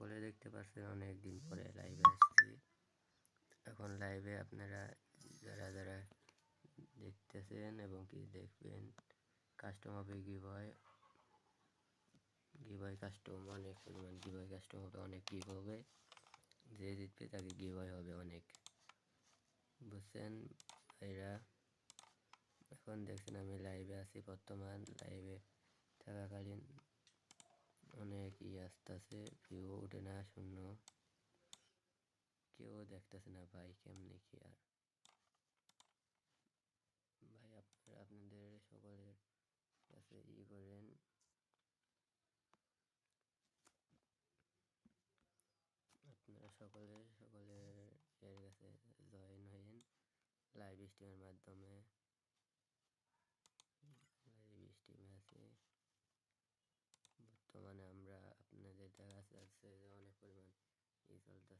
সকলে দেখতে পাচ্ছেন অনেক দিন পরে লাইভে আসছি। এখন লাইভে আপনারা যারা যারা দেখতেছেন এবং কি দেখবেন কাস্টম হবে গিভয় গিভয় কাস্টম অনেক পরিমাণ গিভয় কাস্টম হবে, অনেক গিভ হবে। যে জিতবে তাকে গিভয় হবে অনেক। বুঝছেন ভাইরা? এখন দেখছেন আমি লাইভে আছি বর্তমান। লাইভে থাকাকালীন অনেক ই আসতেছে ভিউ শূন্য কেউ দেখতেছে না ভাই, কেমনে কি আর? ভাই, আপনারা আপনাদের সকলের কাছে ই করেন। আপনারা সকলে সকলের এর কাছে জয়েন হইন লাইভ স্ট্রিমের মাধ্যমে লাইভ স্ট্রিমে আছে বর্তমানে আমরা আপনাদের দেখা যাচ্ছে যে অনেক পরিমাণ ই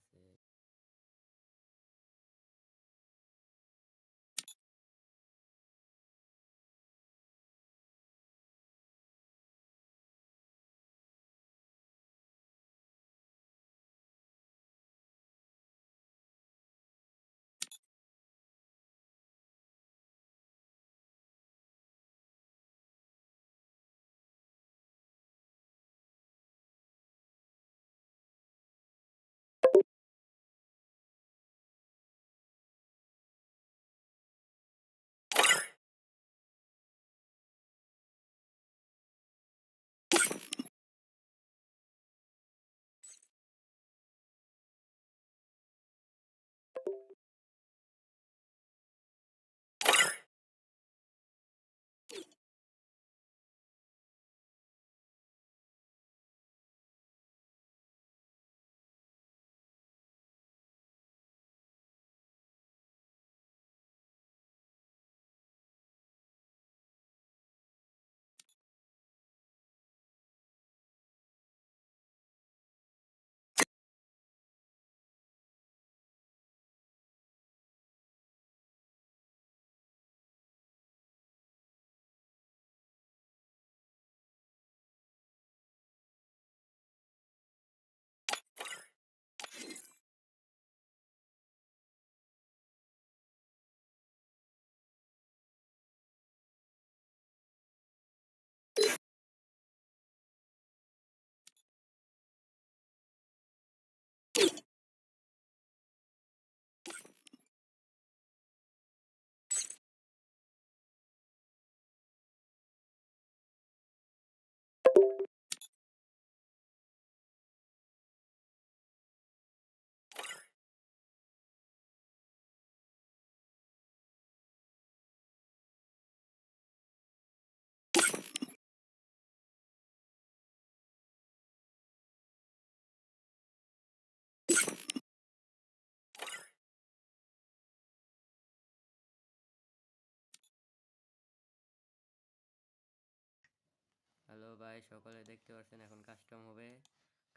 ভাই সকলে দেখতে পাচ্ছেন এখন কাস্টম হবে।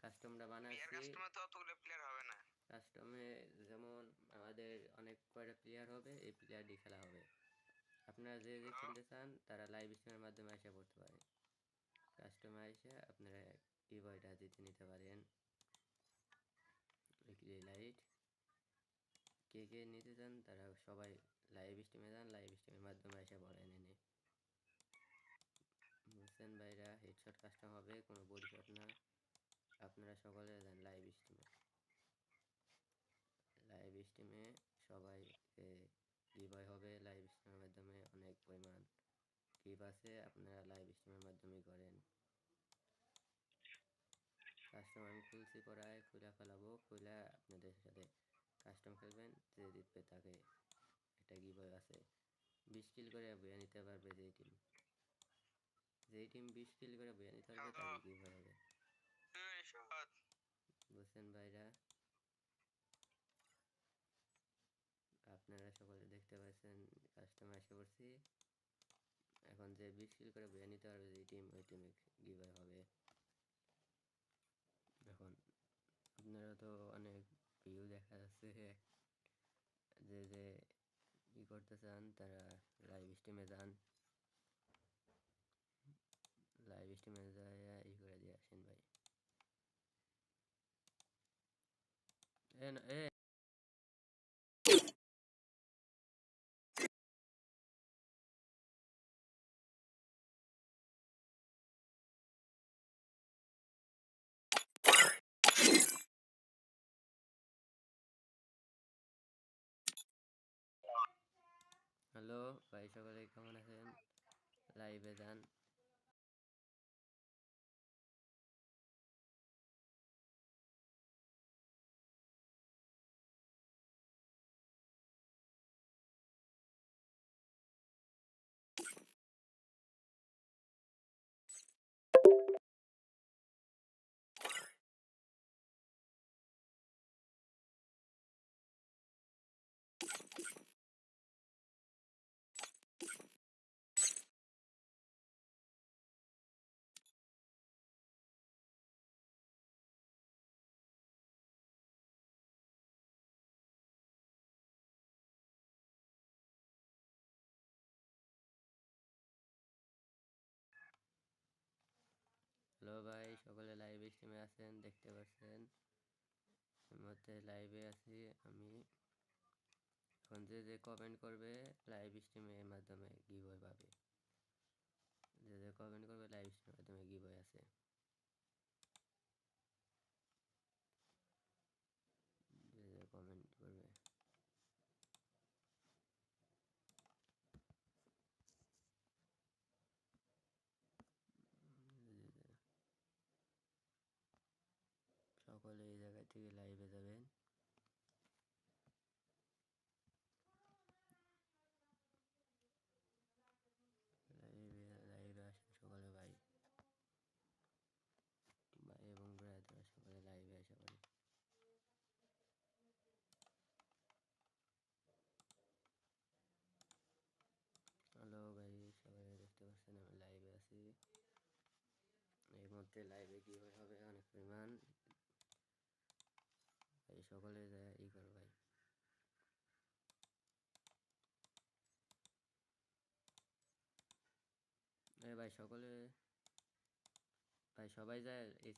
কাস্টমটা বানাচ্ছি। কাস্টমার তো অতগুলো প্লেয়ার হবে না। কাস্টমে যেমন আমাদের অনেক কয়টা প্লেয়ার হবে এই প্লেয়ারটি খেলা হবে। আপনারা যে যে খেলতে চান তারা লাইভ স্ট্রিমের মাধ্যমে এসে পড়তে পারেন কাস্টমে এসে আপনারা এই বয়টা জিতে নিতে পারেন। লাইট কে কে নিতে চান তারা সবাই লাইভ স্ট্রিমে যান লাইভ স্ট্রিমের মাধ্যমে এসে পড়েন এনে বুঝছেন ভাইরা হেডশট কাস্টম হবে, কোনো বডি না। আপনারা সকলে যান লাইভ স্ট্রিমে লাইভ স্ট্রিমে সবাই গিভয় হবে। লাইভ স্ট্রিমের মাধ্যমে অনেক পরিমাণ গিভ আছে। আপনারা লাইভ স্ট্রিমের মাধ্যমে করেন। কাস্টম আমি খুলছি পড়ায়, খুলে ফেলাবো। খুলে আপনাদের সাথে কাস্টম খেলবেন। যে জিতবে তাকে একটা গিভয় আছে। বিশ কিল করে বয়ে নিতে পারবে যেই টিম যেই টিম বিশ কিল করে বয়ে নিতে পারবে তাকে গিভয় হবে বুঝছেন ভাইরা। আপনারা সকলে দেখতে পাচ্ছেন কাস্টমার এসে পড়ছি। এখন যে বিশ কিল করে বয়ে নিতে পারবে যে টিম ওই টিমে গিভওয়ে হবে। এখন আপনারা তো অনেক ভিউ দেখা যাচ্ছে। যে যে ই করতে চান তারা লাইভ স্ট্রিমে যান। লাইভ স্ট্রিমে যায় ই করে দিয়ে আসেন ভাই এ না এ হ্যালো ভাই সকলে কেমন আছেন লাইভে যান ভাই সকলে লাইভ স্ট্রিমে আছেন, দেখতে পাচ্ছেন। মধ্যে লাইভে আছি আমি। এখন যে যে কমেন্ট করবে লাইভ স্ট্রিমের মাধ্যমে গিভ পাবে। যে যে কমেন্ট করবে লাইভ স্ট্রিমের মাধ্যমে গিভওয়ে আছে যে যে কমেন্ট করবে যে যে সকলে এই জায়গা থেকে লাইভে যাবেন। লাইভে লাইভে আসেন সকলে ভাই। ভাই এবং ব্রাদার সকলে লাইভে আসা পারে হ্যালো ভাই, সবাই দেখতে পাচ্ছেন, আমি লাইভে আছি। এই মধ্যে লাইভে কি হবে, অনেক পরিমাণ। সকলে ই করো ভাই। ভাই সকলে ভাই সবাই যায় এই